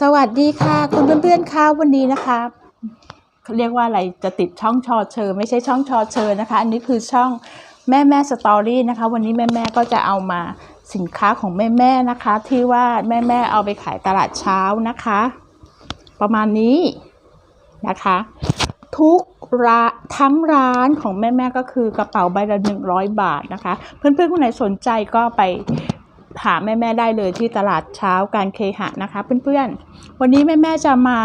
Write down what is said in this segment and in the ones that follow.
สวัสดีค่ะคุณเพื่อนๆค่ะวันนี้นะคะเรียกว่าอะไรจะติดช่องชอเชอไม่ใช่ช่องชอเชอนะคะ อันนี้คือช่องแม่แม่สตอรี่นะคะ วันนี้แม่แม่ก็จะเอามาสินค้าของแม่แม่นะคะ ที่ว่าแม่แม่เอาไปขายตลาดเช้านะคะ ประมาณนี้นะคะ ทุกร้านทั้งร้านของแม่แม่ก็คือกระเป๋าใบละหนึ่งร้อยบาทนะคะ เพื่อนๆคนไหนสนใจก็ไป หาแม่ๆได้เลยที่ตลาดเช้าการเคหะนะคะ เพื่อนๆ วันนี้แม่ๆจะมา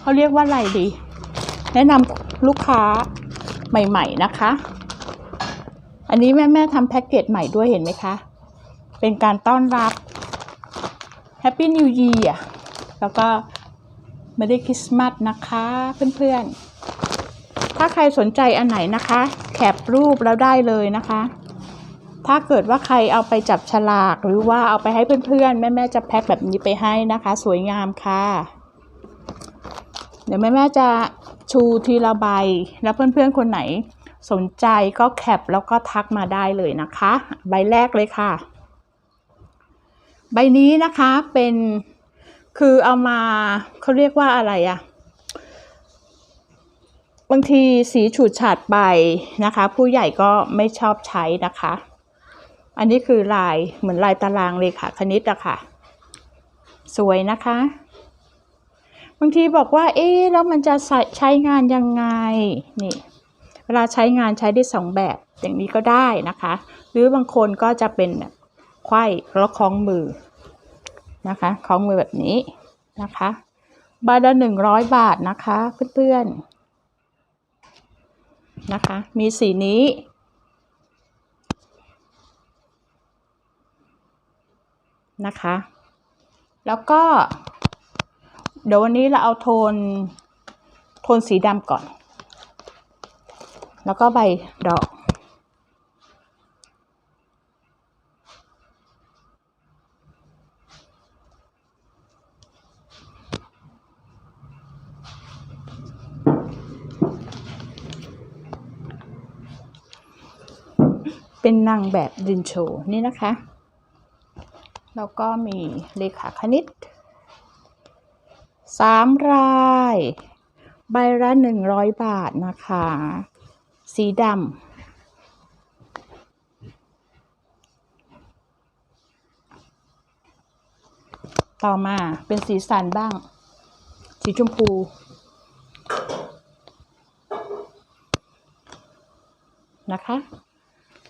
เขาเรียกว่าอะไรดี แนะนำลูกค้าใหม่ ๆนะคะ อันนี้แม่ๆทำแพ็กเกจใหม่ด้วยเห็นไหมคะ เป็นการต้อนรับ Happy New Year แล้วก็ไม่ได้คริสต์มาสนะคะเพื่อนๆ ถ้าใครสนใจอันไหนนะคะ แคปรูปแล้วได้เลยนะคะ ถ้าเกิดว่าใครเอาไปจับฉลากหรือว่าเอาไปให้เพื่อนๆ แม่ๆจะแพ็คแบบนี้ไปให้นะคะ สวยงามค่ะ เดี๋ยวแม่ๆจะชูทีละใบ แล้วเพื่อนๆคนไหนสนใจก็แคปแล้วก็ทักมาได้เลยนะคะ ใบแรกเลยค่ะ ใบนี้นะคะเป็นคือเอามาเขาเรียกว่าอะไรอะบางทีสีฉูดฉาดไปนะคะ ผู้ใหญ่ก็ไม่ชอบใช้นะคะ อันนี้คือลายเหมือนลายตารางเลยค่ะคณิตอะค่ะ สวยนะคะ บางทีบอกว่า เอ๊ะแล้วมันจะใช้งานยังไงนี่เวลาใช้งานใช้ได้สองแบบอย่างนี้ก็ได้นะคะ หรือบางคนก็จะเป็นแบบไขว้แล้วคล้องมือนะคะคล้องมือแบบนี้นะคะบาทละหนึ่งร้อยบาทนะคะเพื่อนๆนะคะ มีสีนี้ นะคะ แล้วก็ เดี๋ยววันนี้เราเอาโทน โทนสีดำก่อน แล้วก็ใบดอกเป็นนางแบบดินโชนี่นะคะ แล้วก็มีเลขาคณิตสามราย ใบละหนึ่งร้อยบาทนะคะ สีดำต่อมาเป็นสีสันบ้าง สีชมพูนะคะ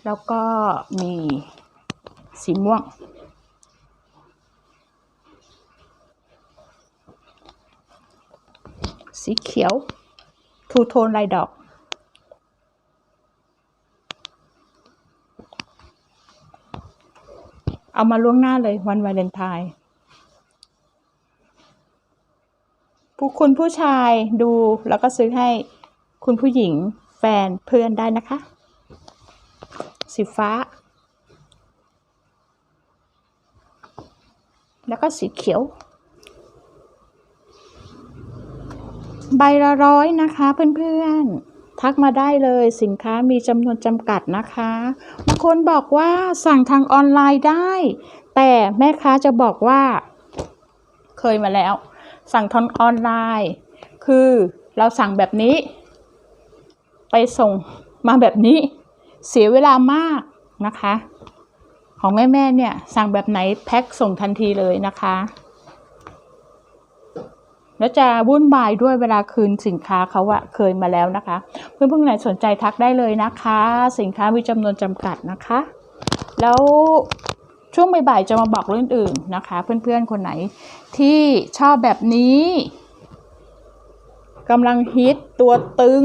แล้วก็มีสีม่วง สีเขียว ทูโทนลายดอก เอามาล่วงหน้าเลยวันวาเลนไทน์ผู้คุณผู้ชายดูแล้วก็ซื้อให้คุณผู้หญิงแฟนเพื่อนได้นะคะ สีฟ้า แล้วก็สีเขียว ใบละร้อยนะคะเพื่อนๆ ทักมาได้เลยสินค้ามีจำนวนจำกัดนะคะบางคนบอกว่าสั่งทางออนไลน์ได้ แต่แม่ค้าจะบอกว่า เคยมาแล้ว สั่งทางออนไลน์ คือเราสั่งแบบนี้ ไปส่งมาแบบนี้ เสียเวลามากนะคะ ของแม่ๆเนี่ยสั่งแบบไหนแพ็คส่งทันทีเลยนะคะ แล้วจะวุ่นวายด้วยเวลาคืนสินค้าเขาอะเคยมาแล้วนะคะ เพื่อนๆไหนสนใจทักได้เลยนะคะ สินค้ามีจำนวนจำกัดนะคะ แล้วช่วงบ่ายๆจะมาบอกเรื่องอื่นนะคะ เพื่อนๆคนไหนที่ชอบแบบนี้กำลังฮิตตัวตึง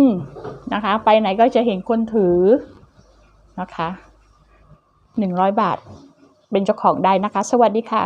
นะคะ ไปไหนก็จะเห็นคนถือนะคะหนึ่งร้อยบาทเป็นเจ้าของได้นะคะ สวัสดีค่ะ